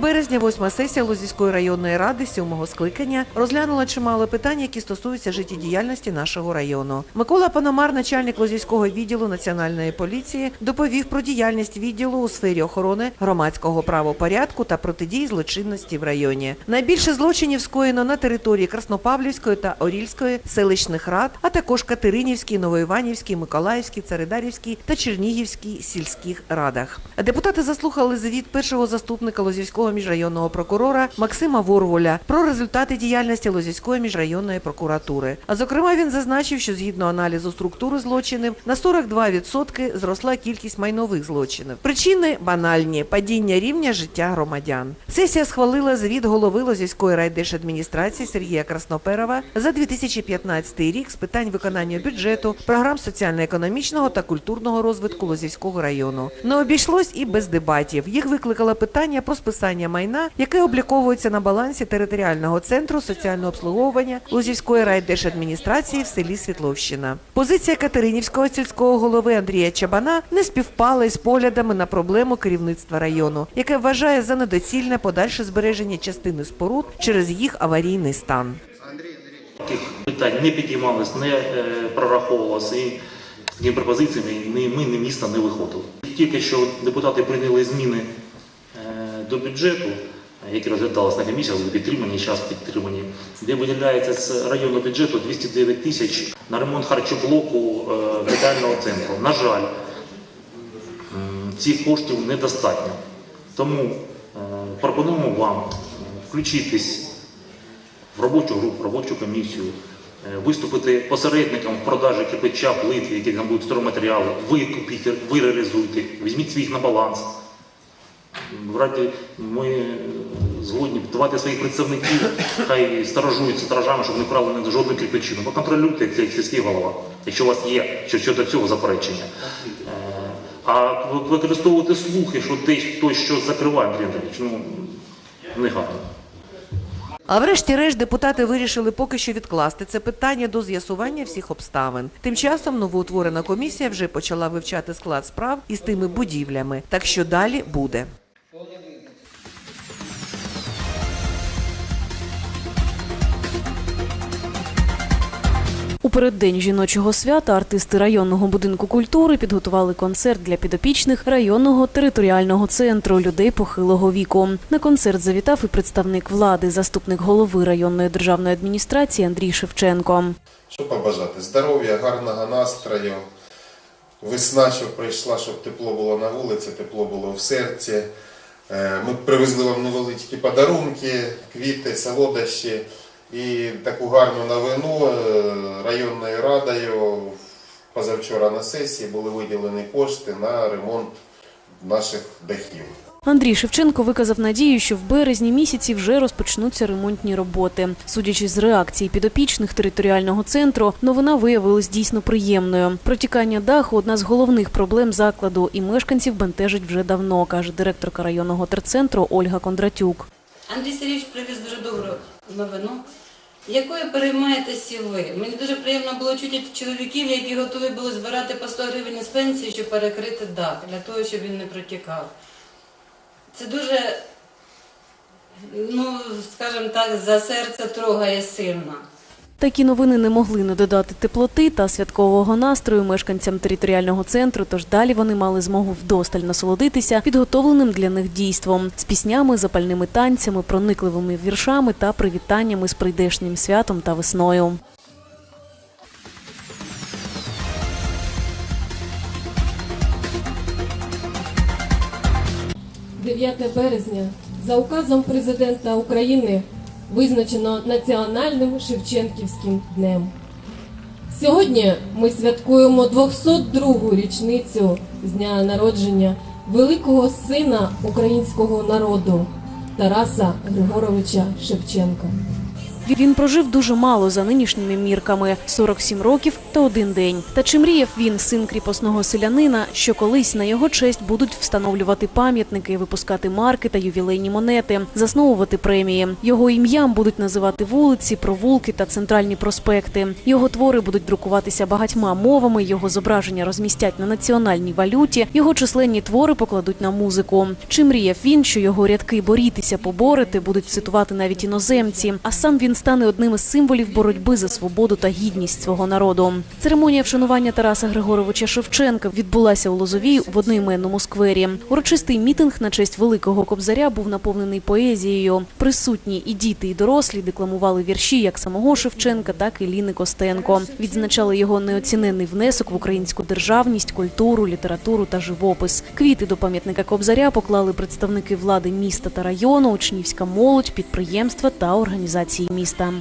березня восьма сесія Лозівської районної ради сьомого скликання розглянула чимало питань, які стосуються життєдіяльності нашого району. Микола Пономар, начальник Лозівського відділу національної поліції, доповів про діяльність відділу у сфері охорони громадського правопорядку та протидії злочинності в районі. Найбільше злочинів скоєно на території Краснопавлівської та Орільської селищних рад, а також Катеринівській, Новоіванівській, Миколаївській, Царидарівській та Чернігівській сільських радах. Депутати заслухали звіт першого заступника Лозівського міжрайонного прокурора Максима Ворволя про результати діяльності Лозівської міжрайонної прокуратури. А зокрема, він зазначив, що згідно аналізу структури злочинів на 42% зросла кількість майнових злочинів. Причини банальні падіння рівня життя громадян. Сесія схвалила звіт голови Лозівської райдержадміністрації Сергія Красноперова за 2015 рік з питань виконання бюджету, програм соціально-економічного та культурного розвитку Лозівського району. Не обійшлось і без дебатів. Їх викликало питання про списання майна, яке обліковується на балансі територіального центру соціального обслуговування Лозівської райдержадміністрації в селі Світловщина. Позиція Катеринівського сільського голови Андрія Чабана не співпала із поглядами на проблему керівництва району, яке вважає за недоцільне подальше збереження частини споруд через їх аварійний стан. Таких питань не підіймалось, не е, прораховувалося і з пропозиціями ми, ні місто не виходили. Тільки що депутати прийняли зміни до бюджету, які розглядалися на комісіях, були підтримані, зараз підтримані, де виділяється з районного бюджету 209 тисяч на ремонт харчоблоку медального центру. На жаль, цих коштів недостатньо. Тому е, пропонуємо вам е, включитись в робочу групу, в робочу комісію, е, виступити посередником в продажі кирпича, плитки, які там будуть стройматеріали, ви купіть, ви реалізуйте, візьміть своїх на баланс. Раді ми е, згодні давати своїх представників, хай сторожуються сторожами, щоб не крали не жодну кирпичину. Поконтролюйте як цей сільський голова, якщо у вас є що- щодо цього заперечення. Е, А використовувати слухи, що десь хтось щось закриває, Андрій Андрійович, ну не гарно. А врешті-решт депутати вирішили поки що відкласти це питання до з'ясування всіх обставин. Тим часом новоутворена комісія вже почала вивчати склад справ із тими будівлями. Так що далі буде. У переддень жіночого свята артисти районного будинку культури підготували концерт для підопічних районного територіального центру людей похилого віку. На концерт завітав і представник влади, заступник голови районної державної адміністрації Андрій Шевченко. Що побажати? Здоров'я, гарного настрою, весна, щоб прийшла, щоб тепло було на вулиці, тепло було в серці. Е, Ми привезли вам невеличкі подарунки, квіти, солодощі і таку гарну новину е, районною радою. Позавчора на сесії були виділені кошти на ремонт наших дахів. Андрій Шевченко виказав надію, що в березні місяці вже розпочнуться ремонтні роботи. Судячи з реакції підопічних територіального центру, новина виявилась дійсно приємною. Протікання даху одна з головних проблем закладу, і мешканців бентежить вже давно, каже директорка районного терцентру Ольга Кондратюк. Андрій Сергійович привіз дуже добру новину, якою переймаєтеся ви. Мені дуже приємно було чути чоловіків, які готові були збирати по 100 гривень з пенсії, щоб перекрити дах, для того, щоб він не протікав. Це дуже, ну, скажімо так, за серце трогає сильно. Такі новини не могли не додати теплоти та святкового настрою мешканцям територіального центру. Тож далі вони мали змогу вдосталь насолодитися підготовленим для них дійством з піснями, запальними танцями, проникливими віршами та привітаннями з прийдешнім святом та весною. – 9 березня за указом президента України визначено національним Шевченківським днем. Сьогодні ми святкуємо 202-гу річницю з дня народження великого сина українського народу Тараса Григоровича Шевченка. Він прожив дуже мало за нинішніми мірками 47 років та один день. Та чи мріяв він, син кріпосного селянина, що колись на його честь будуть встановлювати пам'ятники, випускати марки та ювілейні монети, засновувати премії. Його ім'ям будуть називати вулиці, провулки та центральні проспекти. Його твори будуть друкуватися багатьма мовами. Його зображення розмістять на національній валюті. Його численні твори покладуть на музику. Чи мріяв він, що його рядки борітися, поборити будуть цитувати навіть іноземці, а сам він стане одним із символів боротьби за свободу та гідність свого народу. Церемонія вшанування Тараса Григоровича Шевченка відбулася у Лозовій в одноіменному сквері. Урочистий мітинг на честь великого кобзаря був наповнений поезією. Присутні і діти, і дорослі декламували вірші як самого Шевченка, так і Ліни Костенко. Відзначали його неоціненний внесок в українську державність, культуру, літературу та живопис. Квіти до пам'ятника Кобзаря поклали представники влади міста та району, учнівська молодь, підприємства та організації міста.